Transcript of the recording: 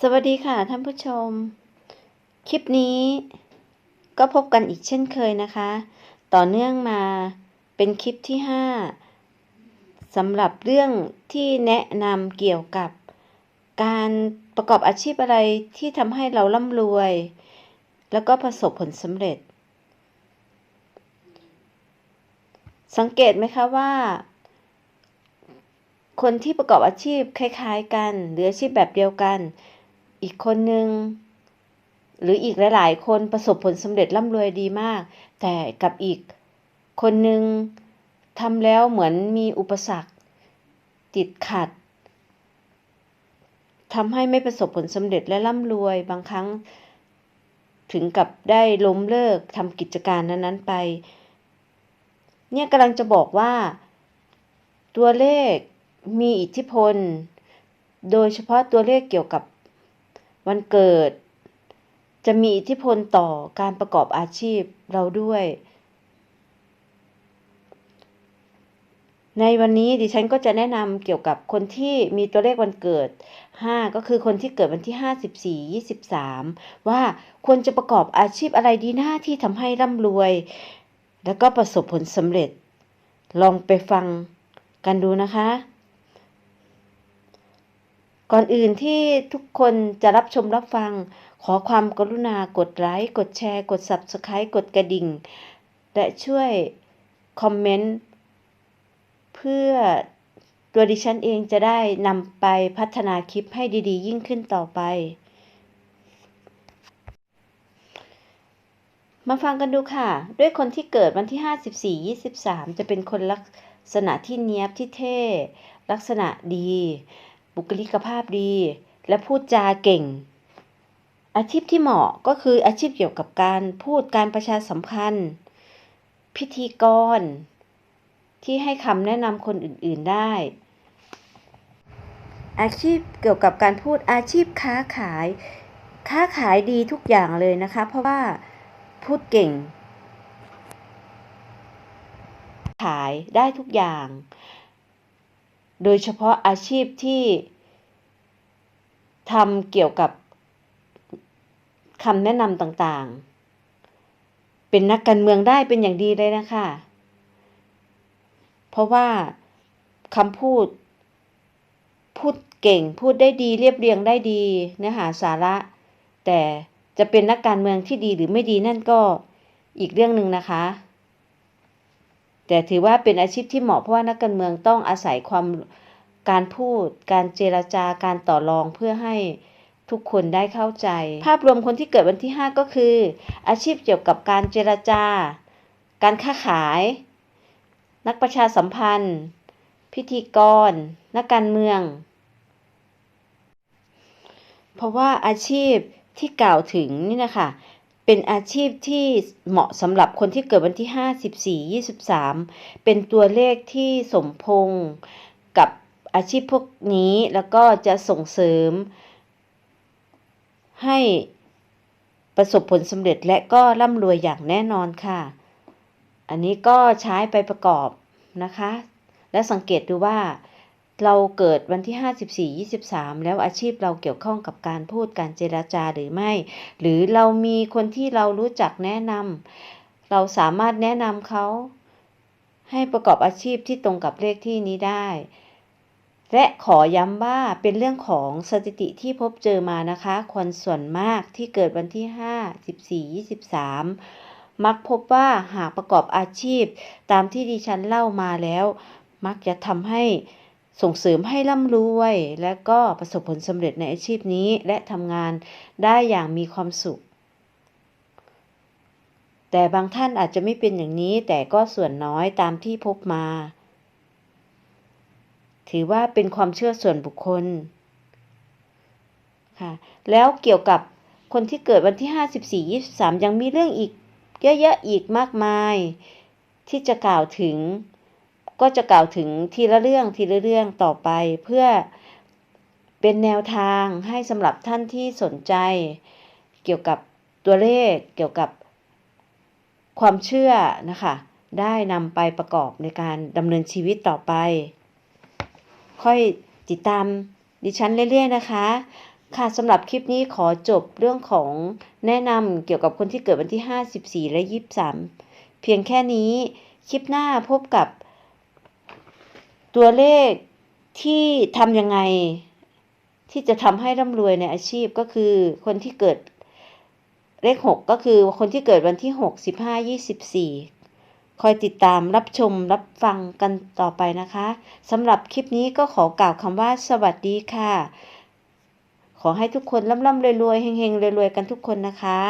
สวัสดีค่ะท่านผู้ชม คลิปนี้ก็พบกันอีกเช่นเคยนะคะ ต่อเนื่องมาเป็นคลิปที่ 5สำหรับเรื่องที่แนะนำเกี่ยวกับ การประกอบอาชีพอะไรที่ทำให้เราร่ำรวย แล้วก็ประสบผลสำเร็จ สังเกตไหมคะว่าคนที่ประกอบอาชีพคล้าย ๆ กัน หรืออาชีพแบบเดียวกัน อีกคนนึงหรืออีกหลาย ๆ คนประสบผลสำเร็จร่ำรวยดีมาก แต่กับอีกคนนึงทำแล้วเหมือนมีอุปสรรค ติดขัดทำให้ไม่ประสบผลสำเร็จและร่ำรวยบางครั้ง ถึงกับได้ล้มเลิกทำกิจการนั้น ๆ ไป เนี่ยกำลังจะบอกว่า ตัวเลขมีอิทธิพล โดยเฉพาะตัวเลขเกี่ยวกับ วันเกิด จะมีอิทธิพลต่อการประกอบอาชีพเราด้วย ในวันนี้ดิฉันก็จะแนะนำเกี่ยวกับคนที่มีตัวเลขวันเกิด 5 ก็คือคนที่เกิดวันที่ 5 14 23 ว่าควรจะประกอบอาชีพอะไรดีหน้าที่ทำให้ร่ำรวย แล้วก็ประสบผลสำเร็จ ลองไปฟังกันดูนะคะ ก่อนอื่นที่ทุกคนจะรับชมรับฟัง ขอความกรุณากดไลค์กดแชร์ กด Subscribe กดกระดิ่ง และช่วยคอมเมนต์เพื่อตัวดิฉันเองจะได้นำไปพัฒนาคลิปให้ดีๆ ยิ่งขึ้นต่อไป มาฟังกันดูค่ะ ด้วยคนที่เกิดวันที่ 54 23 จะเป็นคนลักษณะที่เนี้ยบที่เท่ ลักษณะดี บุคลิกภาพดี และพูดจาเก่ง อาชีพที่เหมาะก็คืออาชีพเกี่ยวกับการพูดการประชาสัมพันธ์ พิธีกร ที่ให้คำแนะนำคนอื่น ๆได้ อาชีพเกี่ยวกับการพูดอาชีพค้าขาย ค้าขายดีทุกอย่างเลยนะคะ เพราะว่าพูดเก่ง ขายได้ทุกอย่าง โดยเฉพาะอาชีพที่ทำเกี่ยวกับคำแนะนำต่างๆ เป็นนักการเมืองได้เป็นอย่างดีเลยนะคะ เพราะว่าคำพูด พูดเก่งพูดได้ดีเรียบเรียงได้ดีเนื้อหาสาระ แต่จะเป็นนักการเมืองที่ดีหรือไม่ดีนั่นก็อีกเรื่องหนึ่งนะคะ แต่ถือว่าเป็นอาชีพที่เหมาะเพราะว่านักการเมืองต้องอาศัยความการพูด การเจรจาการต่อรองเพื่อให้ทุกคนได้เข้าใจ ภาพรวมคนที่เกิดวันที่ 5 ก็คือ อาชีพเกี่ยวกับการเจรจา การค้าขาย นักประชาสัมพันธ์ พิธีกร นักการเมือง เพราะว่าอาชีพที่กล่าวถึงนี่นะคะ เป็นอาชีพที่เหมาะสำหรับคนที่เกิดวันที่ 5 14 23 เป็นตัวเลขที่สมพงกับอาชีพพวกนี้แล้วก็จะส่งเสริม ให้ประสบผลสำเร็จและก็ร่ำรวยอย่างแน่นอนค่ะ อันนี้ก็ใช้ไปประกอบนะคะ และสังเกตดูว่า เราเกิดวันที่ 54 23 แล้วอาชีพเราเกี่ยวข้องกับการพูดการเจราจาหรือไม่ หรือเรามีคนที่เรารู้จักแนะนำเราสามารถแนะนำเขา ให้ประกอบอาชีพที่ตรงกับเลขที่นี้ได้ และขอย้ำว่าเป็นเรื่องของสถิติที่พบเจอมานะคะ คนส่วนมากที่เกิดวันที่ 5 14 23 มักพบว่าหากประกอบอาชีพตามที่ดิฉันเล่ามาแล้ว มักจะทำให้ ส่งเสริมให้ร่ำรวย และก็ประสบผลสำเร็จในอาชีพนี้ และทำงานได้อย่างมีความสุข แต่บางท่านอาจจะไม่เป็นอย่างนี้ แต่ก็ส่วนน้อยตามที่พบมา ถือว่าเป็นความเชื่อส่วนบุคคลค่ะแล้วเกี่ยวกับคนที่เกิดวันที่ 54 23 ยังมีเรื่องอีกเยอะๆอีกมากมาย ที่จะกล่าวถึง ก็จะกล่าวถึงทีละเรื่องทีละเรื่องต่อไป เพื่อเป็นแนวทางให้สำหรับท่านที่สนใจ เกี่ยวกับตัวเลขเกี่ยวกับความเชื่อนะคะ ได้นำไปประกอบในการดำเนินชีวิตต่อไป ค่อยติดตามดิฉันเรื่อยๆนะคะ ค่ะสำหรับคลิปนี้ขอจบเรื่องของแนะนำเกี่ยวกับคนที่เกิดวันที่ 54 และ 23 เพียงแค่นี้ คลิปหน้าพบกับ ตัวเลขที่ทำยังไง ที่จะทำให้ร่ำรวยในอาชีพก็คือคนที่เกิดเลข 6 ก็คือคนที่เกิดวันที่ 6 15 24 คอยติดตามรับชมรับฟังกันต่อไปนะคะสำหรับคลิปนี้ก็ขอกล่าวคำว่าสวัสดีค่ะ ขอให้ทุกคนร่ำๆรวยๆเฮงๆรวยๆกันทุกคนนะคะ